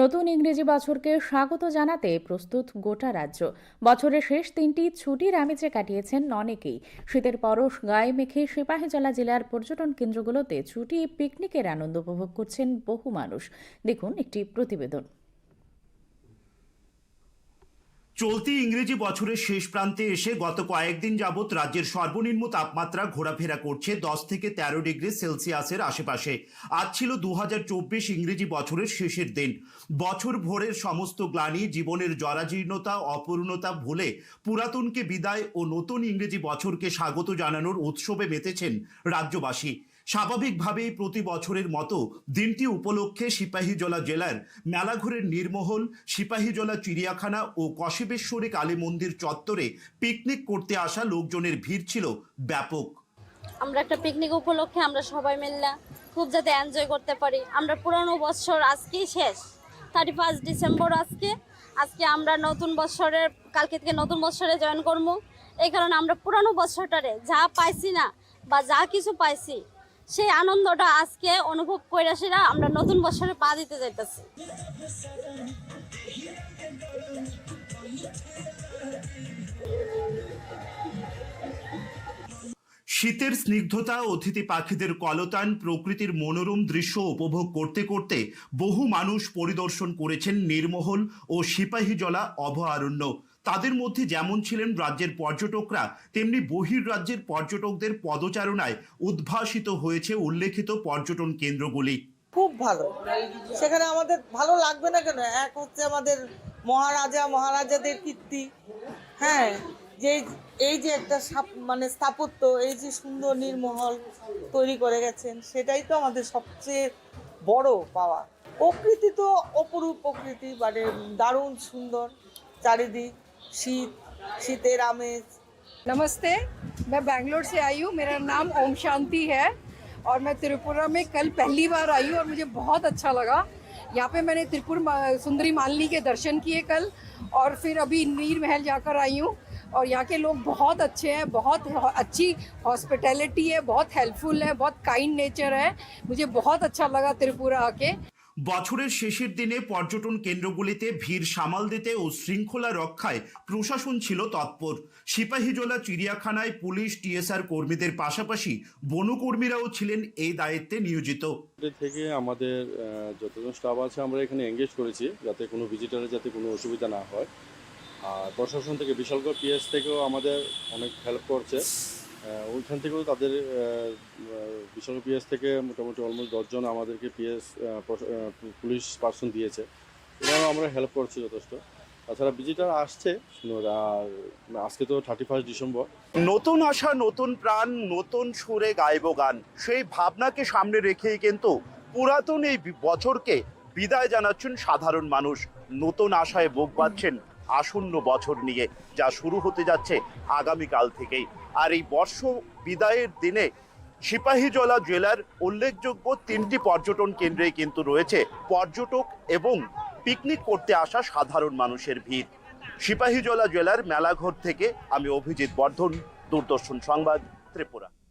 নতুন ইংরেজি বছরকে স্বাগত জানাতে প্রস্তুত গোটা রাজ্য। বছরের শেষ তিনটি ছুটির আমেজে কাটিয়েছেন অনেকেই। শীতের পরশ গায়ে মেখে সিপাহীজলা জেলার পর্যটন কেন্দ্রগুলোতে ছুটি, পিকনিকের আনন্দ উপভোগ করছেন বহু মানুষ। দেখুন একটি প্রতিবেদন। চলতি ইংরেজি বছরের শেষ প্রান্তে এসে গত কয়েকদিন যাবৎ রাজ্যের সর্বনিম্ন তাপমাত্রা ঘোরাফেরা করছে দশ থেকে তেরো ডিগ্রি সেলসিয়াসের আশেপাশে। আজ ছিল দু হাজার চব্বিশ ইংরেজি বছরের শেষের দিন। বছর ভোরের সমস্ত গ্লানি জীবনের জরাজীর্ণতা, অপূর্ণতা ভুলে পুরাতনকে বিদায় ও নতুন ইংরেজি বছরকে স্বাগত জানানোর উৎসবে মেতেছেন রাজ্যবাসী। স্বাভাবিকভাবেই প্রতি বছরের মতো দিনটি উপলক্ষে সিপাহীজলা জেলার মেলাঘরের নির্মহল, সিপাহীজলা চিড়িয়াখানা ও কসেবেশ্বরী কালী মন্দির চত্বরে পিকনিক করতে আসা লোকজনের ভিড় ছিল ব্যাপক। আমরা একটা পিকনিক উপলক্ষে আমরা সবাই মিললে, খুব যাতে এনজয় করতে পারি। আমরা পুরানো বছর আজকেই শেষ থার্টি ফার্স্ট ডিসেম্বর আজকে। আজকে আমরা নতুন বছরের, কালকে থেকে নতুন বছরে জয়েন করব। এই কারণে আমরা পুরানো বছরটারে যা পাইছি না বা যা কিছু পাইছি সেই আনন্দটা আজকে অনুভব করে সেটা আমরা নতুন বছরে পা দিতে যাইতেছি। শীতের স্নিগ্ধতা, অতিথি পাখিদের কলতান, প্রকৃতির মনোরম দৃশ্য উপভোগ করতে করতে বহু মানুষ পরিদর্শন করেছেন নির্মহল ও সিপাহীজলা অভয়ারণ্য। তাদের মধ্যে যেমন ছিলেন রাজ্যের পর্যটকরা, তেমনি বহির রাজ্যের পর্যটকদের পদচারণায় উদ্ভাসিত হয়েছে উল্লেখিত পর্যটন কেন্দ্রগুলি। খুব ভালো। সেখানে আমাদের ভালো লাগবে না কেন? এক হচ্ছে আমাদের মহারাজা, মহারাজাদের কীর্তি। হ্যাঁ যে এই যে একটা মানে স্থাপত্য, এই যে সুন্দর নির্মহল তৈরি করে গেছেন, সেটাই তো আমাদের সবচেয়ে বড় পাওয়া। প্রকৃতি তো অপরূপ প্রকৃতি মানে দারুণ সুন্দর চারিদিক। शीत शीते नमस्ते, मैं बैंगलोर से आई हूँ, मेरा नाम ओम शांति है और मैं त्रिपुरा में कल पहली बार आई हूँ और मुझे बहुत अच्छा लगा। यहाँ पे मैंने त्रिपुर सुंदरी मालिनी के दर्शन किए कल और फिर अभी नीर महल जाकर आई हूँ और यहाँ के लोग बहुत अच्छे हैं, बहुत अच्छी हॉस्पिटैलिटी है, बहुत हेल्पफुल है, बहुत काइंड नेचर है। मुझे बहुत अच्छा लगा त्रिपुरा आके। বছরের শেষের দিনে পর্যটন কেন্দ্রগুলিতে ভিড় সামাল দিতে ও শৃঙ্খলা রক্ষায় প্রশাসন ছিল তৎপর। সিপাহীজলা চিড়িয়াখানায় পুলিশ, টিএসআর কর্মীদের পাশাপাশি বনকর্মীরাও ছিলেন এই দায়িত্বে নিয়োজিত। থেকে আমাদের যতজন স্টাফ আছে আমরা এখানে এঙ্গেজ করেছি যাতে কোনো ভিজিটারের যাতে কোনো অসুবিধা না হয়। আর প্রশাসন থেকে, বিশালগড় পিএস থেকেও আমাদের অনেক হেল্প করছে। ওইখান থেকেও তাদের বিশালগড় পিএস থেকে মোটামুটি অলমোস্ট দশজন আমাদেরকে পিএস পুলিশ পার্সন দিয়েছে। এরাও আমরা হেল্প করছি যথেষ্ট। তাছাড়া ভিজিটার আসছে আর আজকে তো থার্টি ফার্স্ট ডিসেম্বর নতুন আশা, নতুন প্রাণ, নতুন সুরে গাইব গান। সেই ভাবনাকে সামনে রেখেই কিন্তু পুরাতন এই বছরকে বিদায় জানাচ্ছেন সাধারণ মানুষ। নতুন আশায় বুক বাঁধছেন আসন্ন বছর নিয়ে যা শুরু হতে যাচ্ছে আগামীকাল থেকেই। আর এই বর্ষ বিদায়ের দিনে সিপাহীজলা জেলার উল্লেখযোগ্য তিনটি পর্যটন কেন্দ্রে কিন্তু রয়েছে পর্যটক এবং পিকনিক করতে আসা সাধারণ মানুষের ভিড়। সিপাহীজলা জেলার মেলাঘর থেকে আমি অভিজিৎ বর্ধন, দূরদর্শন সংবাদ, ত্রিপুরা।